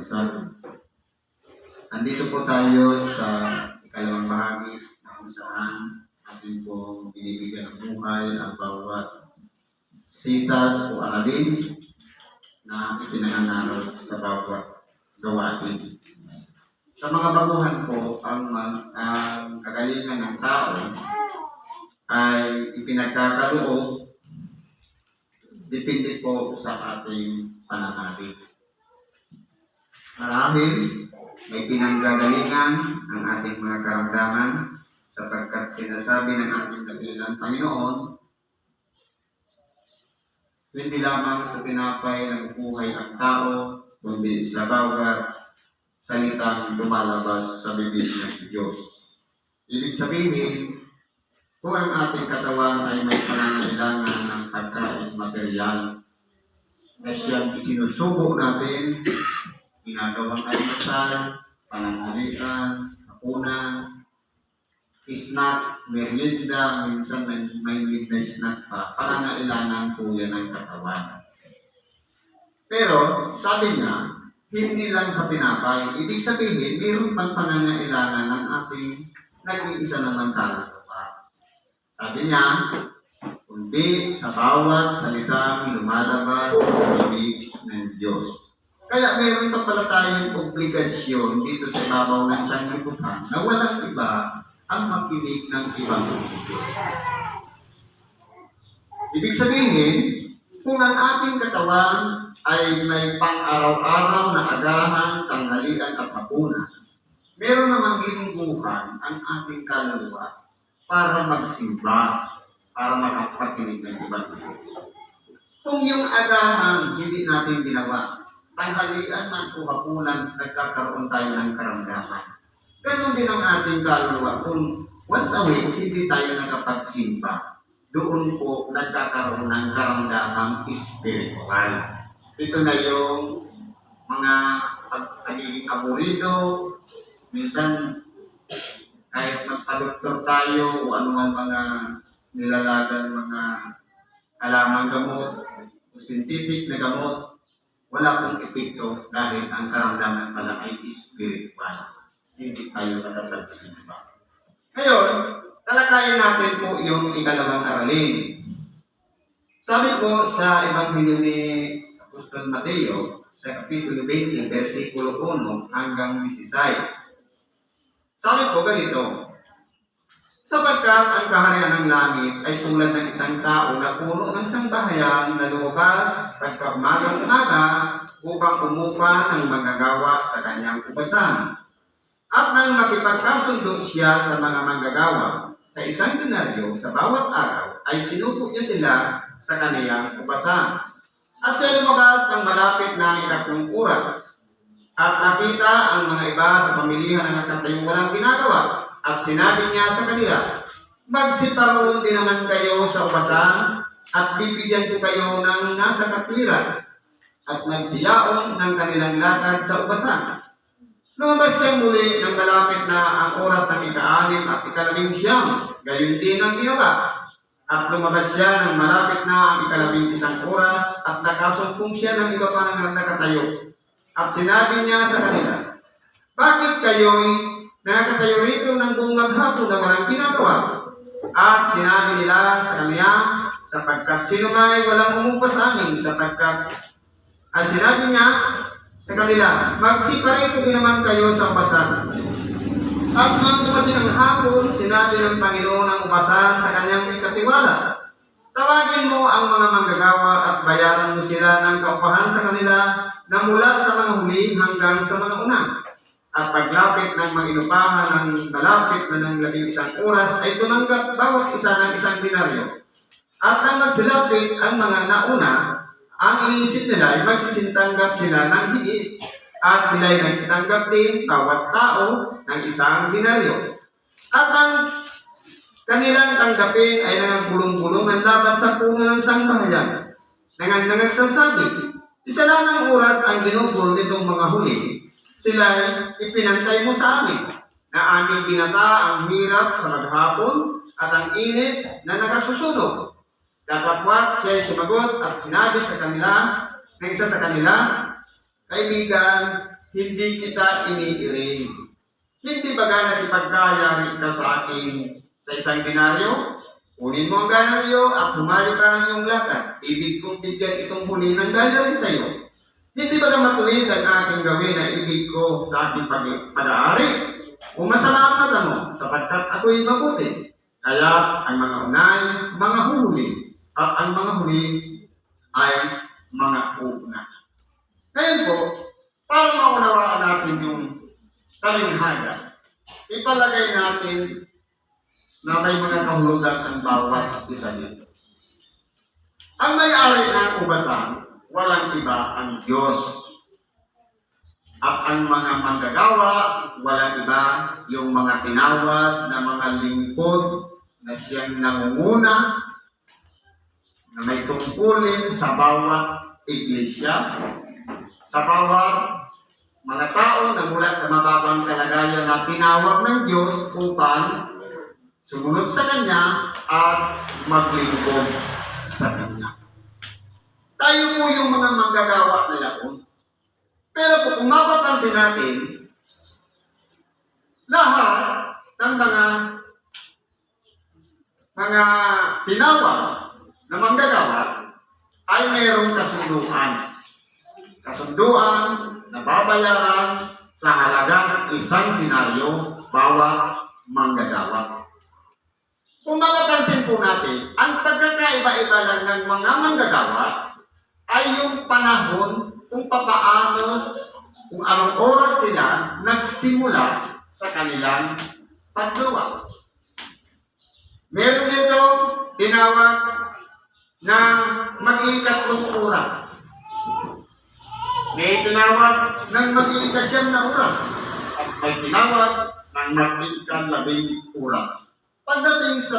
isa. Andito po tayo sa ikalawang bahagi na kung saan ating pong binibigyan ng buhay ang bawat sitas o aralin na ipinangangarap sa bawat gawain. Sa mga baguhan po, ang, ang kagalingan ng tao ay ipinagkakaloob depende po sa ating pananalig. Marahil may pinanggagalingan ang ating mga karamdaman sapagkat sinasabi ng ating dakilang Panginoon, hindi lamang sa tinapay ng buhay ang tao, kundi sa bawat salitang lumalabas sa bibig ng Diyos. Ibig sabihin, kung ang ating katawan ay may pangangailangan ng pagkain material na siyang isinusubo natin, ginagawang almasal, pananghalian, hapunan, snack, merienda, minsan may, may midnight snack pa, pangangailangan po yan ng katawan. Pero, sabi niya, hindi lang sa tinapay, ibig sabihin, mayroon pang pangangailangan ng ating nag-iisa naman kaluluwa. Sabi niya, kundi sa bawat salitang lumalabas sa bibig ng Diyos. Kaya meron pa pala tayong obligasyon dito sa ibabaw ng sanglibutan na walang iba ang makinig ng ibang. Ibig sabihin, kung ang ating katawan ay may pang-araw-araw na agahan, tanghalian at hapunan, meron namang lingguhan ang ating kaluluwa para magsimba, para makapakinig ng ibang. Kung yung agahan hindi natin ginawa, tanghalian man o hapunan, nagkakaroon tayo ng karamdaman. Ganon din ang ating kaluluwa. Kung once a week, hindi tayo nakapagsimba, doon po nagkakaroon ng karamdamang spiritual. Ito na yung mga pag- pagiging aburido, minsan kahit magpa-doktor tayo o anumang mga nilalagan mga halamang gamot o scientific na gamot, wala pong epekto dahil ang karamdaman pala ay spiritual. Hindi tayo nakapagsimba. Ngayon, talakayin natin po yung ikalawang aralin. Sabi po sa Ebanghelyo ni Apostol Mateo, sa Kapitulo 20, versikulo 1 hanggang 16. Sabi po ganito, Sapagkat ang kaharian ng langit ay tulad ng isang tao na puno ng sambahayan na lumabas pagka umagang umaga upang umupa ng magagawa sa kanyang ubasan. At nang makipagkasundo siya sa mga manggagawa sa isang denaryo sa bawat araw, ay sinuko niya sila sa kaniyang ubasan. At siya lumabas ng malapit na ikatlong oras. At nakita ang mga iba sa pamilihan ng nakatayong walang ginagawa. At sinabi niya sa kanila, Magsiparoon din naman kayo sa ubasan at bibigyan ko kayo ng nasa katwiran. At nagsilaon ng kanilang lakad sa ubasan. Lumabas siya muli nang malapit na ang oras ng ika-anim at ikalabing siyam. Gayon din ang ginawa. At lumabas siya nang malapit na ang ikalabing isang oras at nakasumpong siya ng iba pa ng nakatayo. At sinabi niya sa kanila, Bakit kayo'y nakatayo rito ng buong maghapon na walang ginagawa? At sinabi nila sa kanya, sapagkat sino may walang umupa sa amin, sapagkat at sinabi niya sa kanila, magsiparito din naman kayo sa upasan. At nang dumating ang hapon, sinabi ng Panginoon ang upasan sa kanyang ikatiwala. Tawagin mo ang mga manggagawa at bayaran mo sila ng kaupahan sa kanila na mula sa mga huli hanggang sa mga una. At paglapit ng mga inupahan ng malapit na ng labing isang oras ay tumanggap bawat isa ng isang dinaryo. At nang magsilapit ang mga nauna, ang iniisip nila ay magsisintanggap sila ng higit. At sila ay nagsitanggap din bawat tao ng isang dinaryo. At ang kanilang tanggapin ay nangagulong-gulungan laban sa puno ng sangbahayan. Nangang nangagsasabi, isa lang ang oras ang ginugol nitong mga huli. Sila ay ipinantay mo sa amin na aming binata ang hirap sa maghapon at ang init na nakasusunog. Datapwat siya sumagot at sinabi sa kanila, na isa sa kanila, Kaibigan, hindi kita iniiring. Hindi ba gana ipagkayari ka sa akin sa isang denaryo? Kunin mo ang ganaryo at humayo ka ng iyong lakad. Ibig kong bigyan itong huli ng ganaryo sa iyo. Hindi ba ka matuwid ang aking gawin na ibig ko sa aking pag- pag-aari? Mata mo, sapagkat ako'y mabuti. Kaya ang mga unay, mga huli, at ang mga huli ay mga una. Ngayon po, para maunawaan natin yung talinghaga, ipalagay natin na may mga kahulugan ang bawat isa dito. Ang may-ari ng ubasan, walang iba ang Diyos. At ang mga manggagawa, walang iba yung mga tinawad na mga lingkod na siyang nangunguna na may tungkulin sa bawat iglesia, sa bawat mga tao na mula sa mababang kalagayan na tinawag ng Diyos upang sumunod sa Kanya at maglingkod sa Kanya. Tayo po yung mga manggagawa na yaon. Pero kung mapapansin natin, lahat ng mga mga tinawag na manggagawa ay mayroong kasunduan. Kasunduan na babayaran sa halagang isang dinaryo bawat manggagawa. Kung mapapansin po natin, ang pagkakaiba-iba lang ng mga manggagawa ay yung panahon kung papaano, kung anong oras sila nagsimula sa kanilang paggawa. Meron dito tinawag na mag-iikatlong oras. May tinawag ng mag-iikasyam na oras. At may tinawag ng mag-iikalabing oras. Pagdating sa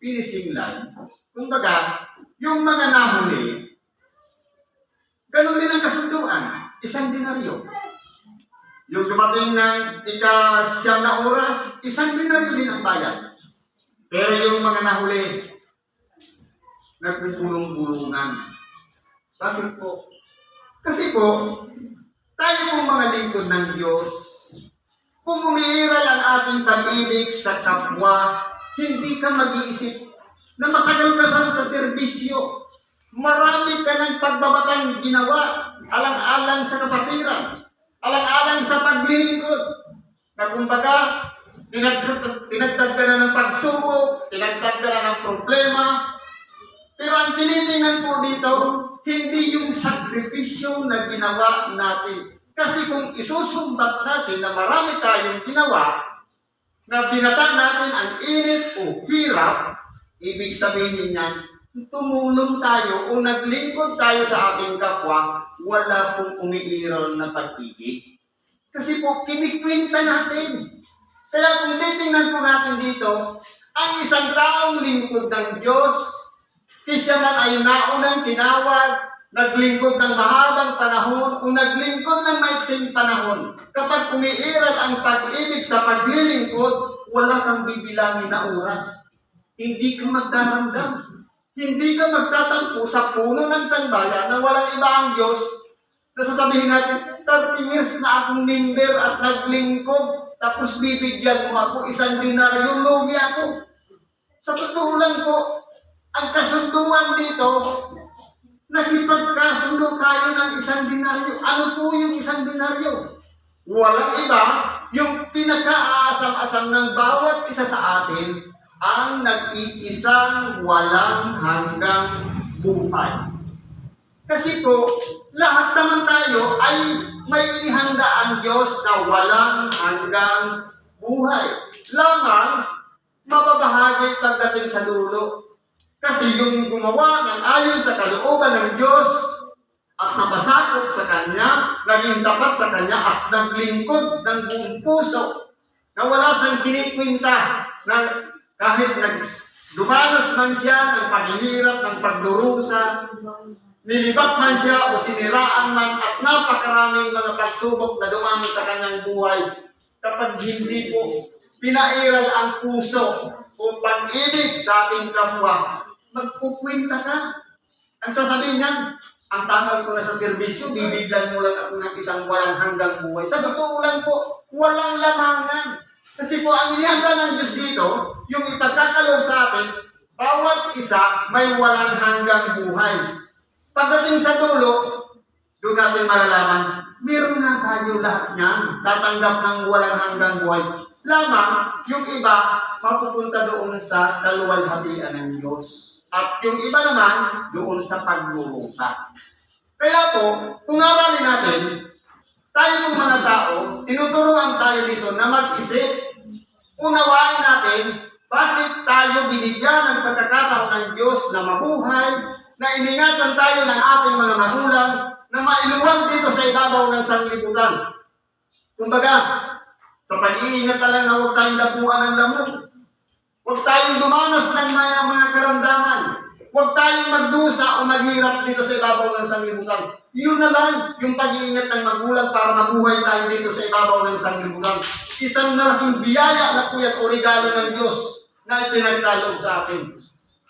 finishing line, kumbaga, yung mga nahuli, ganun din ang kasunduan. Isang dinaryo. Yung dumating ng ika-siyam na oras, isang dinaryo din ang bayad. Pero yung mga nahuli, nagpupulong-bulungan. Bakit po? Kasi po, tayo po mga lingkod ng Diyos, kung umiiral ang ating pag-ibig sa kapwa, hindi ka mag-iisip na matagal ka sa, serbisyo. Marami ka ng pagbabatang ginawa, alang-alang sa kapatiran, alang-alang sa paglilingkod. Na kumbaga, dinagdag ka na ng pagsubok, dinagdag ka na ng problema, pero ang tinitingnan po dito, hindi yung sakripisyo na ginawa natin. Kasi kung isusumbat natin na marami tayong ginawa, na binata natin ang init o hirap, ibig sabihin niyan, tumulong tayo o naglingkod tayo sa ating kapwa, wala pong umiiral na pag-ibig. Kasi po, kinikwenta natin. Kaya kung titingnan po natin dito, ang isang taong lingkod ng Diyos, Kisya man ay naunang tinawag, naglingkod ng mahabang panahon o naglingkod ng maiksing panahon. Kapag umiiral ang pag-ibig sa paglilingkod, wala kang bibilangin na oras. Hindi ka magdaramdam. Hindi ka magtatampo sa puno ng sanbayan na walang iba ang Diyos na sasabihin natin, 30 years na akong member at naglingkod, tapos bibigyan mo ako isang dinaryo, lugi ako. Sa totoo lang po, ang kasunduan dito, nakipagkasundo tayo ng isang dinaryo. Ano po yung isang dinaryo? Walang iba, yung pinaka-aasam-asam ng bawat isa sa atin ang nag-iisang walang hanggang buhay. Kasi po, lahat naman tayo ay may inihanda ang Diyos na walang hanggang buhay. Lamang, mababahagi pagdating sa dulo. Kasi yung gumawa ng ayon sa kalooban ng Diyos at napasakot sa Kanya, naging tapat sa Kanya at naglingkod ng buong puso na wala siyang kinikwinta na kahit nag dumanas man siya ng paghihirap, ng pagdurusa, nilibat man siya o siniraan man at napakaraming mga pagsubok na dumami sa kanyang buhay kapag hindi po pinairal ang puso o pag-ibig sa ating kapwa, magkukwenta ka. Ang sasabihin niyan, ang tagal ko na sa serbisyo, bibigyan mo lang ako ng isang walang hanggang buhay. Sa totoo lang po, walang lamangan. Kasi po, ang inihanda ng Diyos dito, yung ipagkakaloob sa atin, bawat isa may walang hanggang buhay. Pagdating sa dulo, doon natin malalaman, meron na tayo lahat niyan. Tatanggap ng walang hanggang buhay. Lamang, yung iba, mapupunta doon sa kaluwalhatian ng Diyos. At yung iba naman, doon sa paglurusa. Kaya po, kung aralin natin, tayo po mga tao, tinuturuan tayo dito na mag-isip. Unawain natin, bakit tayo binigyan ng pagkakataon ng Diyos na mabuhay, na iningatan tayo ng ating mga magulang, na mailuwag dito sa ibabaw ng sanglibutan. Kumbaga, sa pag-iingat na lang na huwag tayong labuan ng lamok. Huwag tayong dumanas ng mga, mga karamdaman. Huwag tayong magdusa o maghirap dito sa ibabaw ng sanglibutan. Yun na lang yung pag-iingat ng magulang para mabuhay tayo dito sa ibabaw ng sanglibutan. Isang malaking biyaya na po yan o regalo ng Diyos na ipinagkaloob sa atin.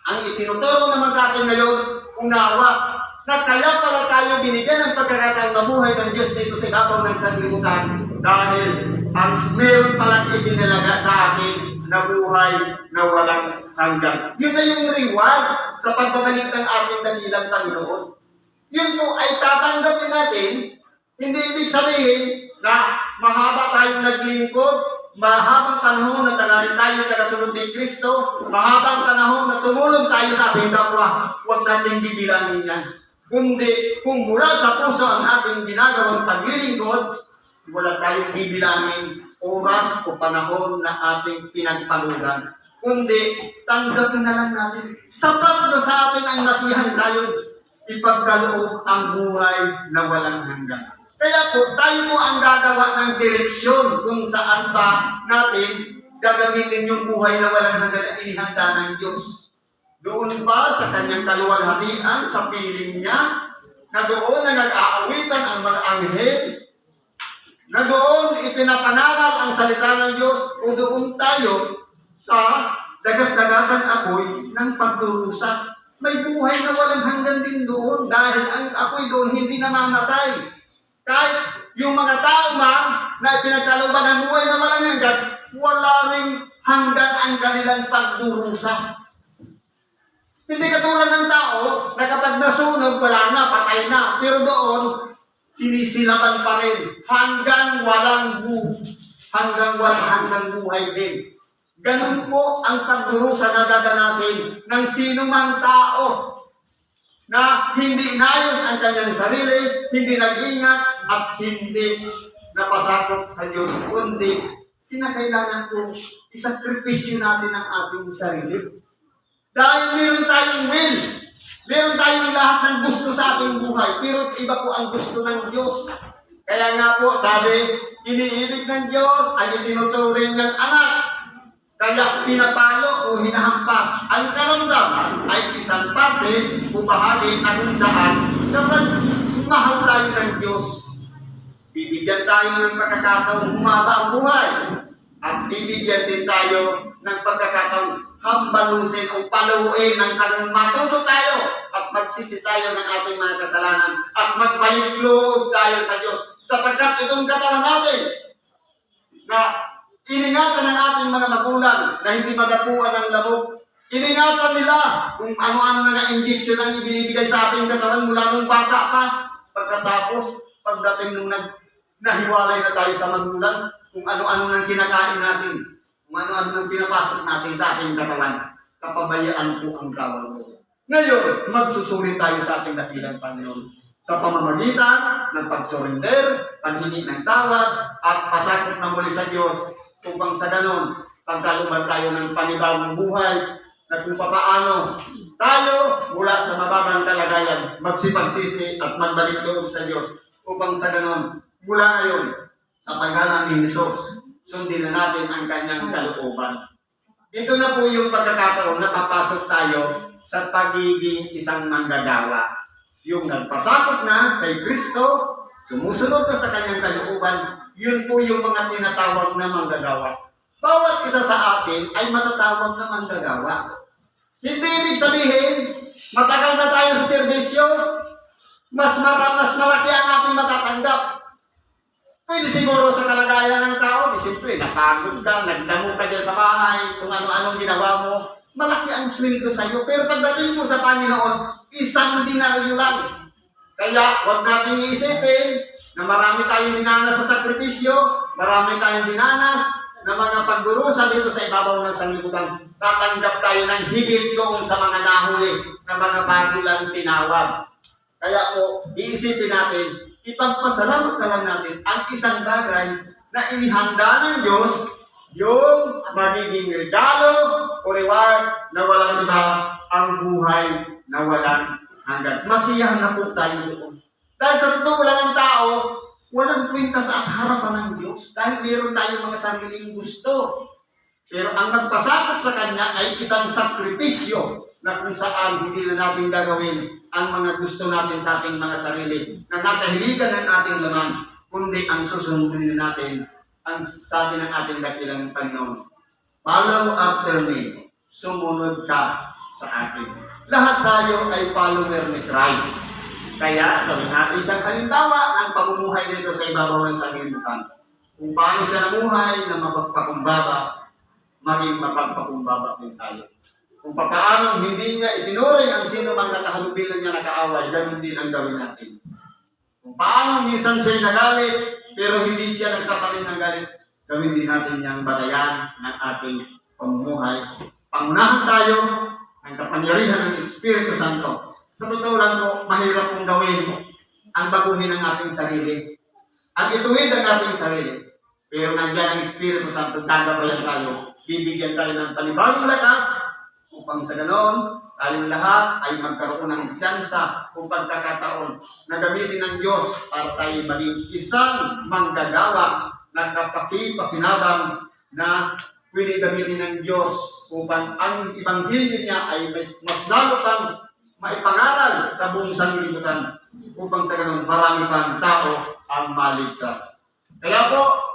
Ang itinuturo naman sa atin ngayon, unawa, na kaya pala tayo binigyan ng pagkakataong mabuhay ng Diyos dito sa ibabaw ng sanglibutan dahil ang meron palang itinalaga sa atin na buhay na walang hanggan. Yun na yung reward sa pagbabalik ng ating dakilang Panginoon. Yun po ay tatanggapin natin, hindi ibig sabihin na mahaba tayong naglingkod, mahabang panahon na taga, tayo tagasunod ni Kristo, mahabang panahon na tumulong tayo sa ating kapwa, huwag natin bibilangin yan. Kundi kung mula sa puso ang ating ginagawang paglilingkod, wala tayong bibilangin oras o panahon na ating pinagpalugan. Kundi, tanggapin na lang natin. Sapat na sa atin ang nasihan tayo ipagkaloob ang buhay na walang hanggan. Kaya po, tayo mo ang gagawa ng direksyon kung saan ba natin gagamitin yung buhay na walang hanggan na inihanda ng Diyos. Doon pa sa kanyang kaluwalhatian, sa piling niya, na doon na nag-aawitan ang mga anghel, na doon ipinapangaral ang salita ng Diyos o doon tayo sa dagat-dagatan apoy ng pagdurusa. May buhay na walang hanggan din doon dahil ang apoy doon hindi namamatay. Kahit yung mga tao man na pinagkalooban ng buhay na walang hanggan, wala rin hanggan ang kanilang pagdurusa. Hindi katulad ng tao na kapag nasunog, wala na, patay na. Pero doon, sinisilaban pa rin hanggang walang bu hanggang walang hanggang buhay din. Ganun po ang pagdurusa na dadanasin ng sino mang tao na hindi inayos ang kanyang sarili, hindi nag-ingat, at hindi napasakot sa Diyos, kundi kinakailangan po isakripisyo natin ang ating sarili. Dahil meron tayong will, meron tayong lahat ng gusto sa ating buhay, pero iba po ang gusto ng Diyos. Kaya nga po, sabi, iniibig ng Diyos ay itinuturing niyang anak. Kaya pinapalo o hinahampas ang karamdaman ay isang parte o bahagi na kung saan kapag mahal tayo ng Diyos, bibigyan tayo ng pagkakataong humaba ang buhay at bibigyan din tayo ng pagkakataong hambalusin o paluin ng sanang matuto tayo at magsisi tayo ng ating mga kasalanan at magbalik loob tayo sa Diyos sapagkat itong katawan natin na iningatan ng ating mga magulang na hindi magapuan ng lamok. Iningatan nila kung ano-ano na injection ang ibinibigay sa ating katawan mula nung bata pa. Pagkatapos, pagdating nung nag, nahiwalay na tayo sa magulang, kung ano-ano nang kinakain natin, kung ano-ano nang pinapasok natin sa ating katawan, kapabayaan po ang kawan mo. Ngayon, magsusulit tayo sa ating dakilang Panginoon sa pamamagitan ng pag-surrender, paghingi ng tawad, at pasakot na muli sa Diyos upang sa ganon, pagkaluman tayo ng panibagong buhay na kung papaano tayo mula sa mababang kalagayan magsipagsisi at magbalik loob sa Diyos upang sa ganon, mula ngayon, sa pangalan ni Jesus, sundin na natin ang kanyang kalooban. Ito na po yung pagkakataon na papasok tayo sa pagiging isang manggagawa. Yung nagpasakot na kay Kristo, sumusunod na sa kanyang kalooban, yun po yung mga tinatawag na manggagawa. Bawat isa sa atin ay matatawag na manggagawa. Hindi ibig sabihin, matagal na tayo sa serbisyo, mas, mara, mas malaki ang ating matatanggap. Pwede siguro sa kalagayan ng tao, di siyempre, napagod ka, nagdamo ka dyan sa bahay, kung ano-anong ginawa mo, malaki ang sweldo sa iyo. Pero pagdating mo sa Panginoon, isang dinaryo lang. Kaya huwag natin iisipin na marami tayong dinanas sa sakripisyo, marami tayong dinanas na mga pagdurusa dito sa ibabaw ng sanglibutan. Tatanggap tayo ng higit doon sa mga nahuli na mga bagilang tinawag. Kaya po, iisipin natin, ipagpasalamat na lang natin ang isang bagay na inihanda ng Diyos yung magiging regalo o reward na walang iba ang buhay na walang hanggan. Masiyahan na po tayo doon. Dahil sa totoo lang ang tao, walang kwenta sa harapan ng Diyos dahil meron tayong mga sariling gusto. Pero ang nagpasakot sa Kanya ay isang sakripisyo na kung saan hindi na natin gagawin ang mga gusto natin sa ating mga sarili na nakahiligan ng ating laman, kundi ang susundin natin ang sabi ng ating dakilang Panginoon. Follow after me. Sumunod ka sa akin. Lahat tayo ay follower ni Christ. Kaya gawin natin isang halimbawa ng pamumuhay nito sa ibabaw ng sanglibutan. Kung paano siya namuhay na mapagpakumbaba, maging mapagpakumbaba din tayo. Kung paano hindi niya itinuring ang sino mang nakahalubilan niya nakaaway, ganun din ang gawin natin. Kung paano minsan siya nagalit, pero hindi siya nagkatalim ng galit, gawin din natin niyang batayan ng ating pamumuhay. Pangunahan tayo ng kapangyarihan ng Espiritu Santo. Sa totoo lang po, mahirap pong gawin ang baguhin ng ating sarili. Ang ituwid ang ating sarili. Pero nandiyan ang Espiritu Santo, gagabayan tayo. Bibigyan tayo ng panibagong lakas upang sa ganon, tayong lahat ay magkaroon ng tsansa o pagkakataon na gamitin ng Diyos para tayo maging isang manggagawa na kapakipakinabang na pwede gamitin ng Diyos upang ang ibanghilyo niya ay mas, mas lalo pang maipangaral sa buong sanglibutan upang sa ganun marami pang tao ang maligtas. Kaya po,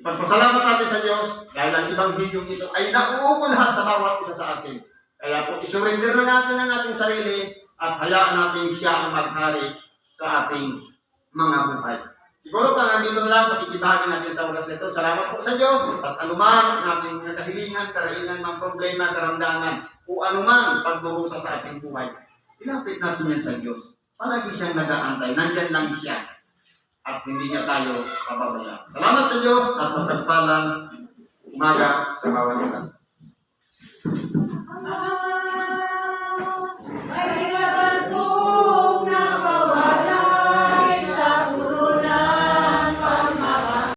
ipagpasalamat natin sa Diyos dahil ang ibanghilyo ito ay nauupo lahat sa bawat isa sa atin. Kaya po, isurrender na natin ang ating sarili at hayaan natin siya ang maghari sa ating mga buhay. Siguro pa nandito na lang, pakikibahagi natin sa oras nito. Salamat po sa Diyos at anuman ang ating mga kahilingan, karainan, mga problema, karamdaman, o anuman pagdurusa sa ating buhay. Ilapit natin yan sa Diyos. Palagi siyang nag-aantay. Nandyan lang siya. At hindi niya tayo pababayaan. Salamat sa Diyos at magpagpalang umaga sa bawat isa.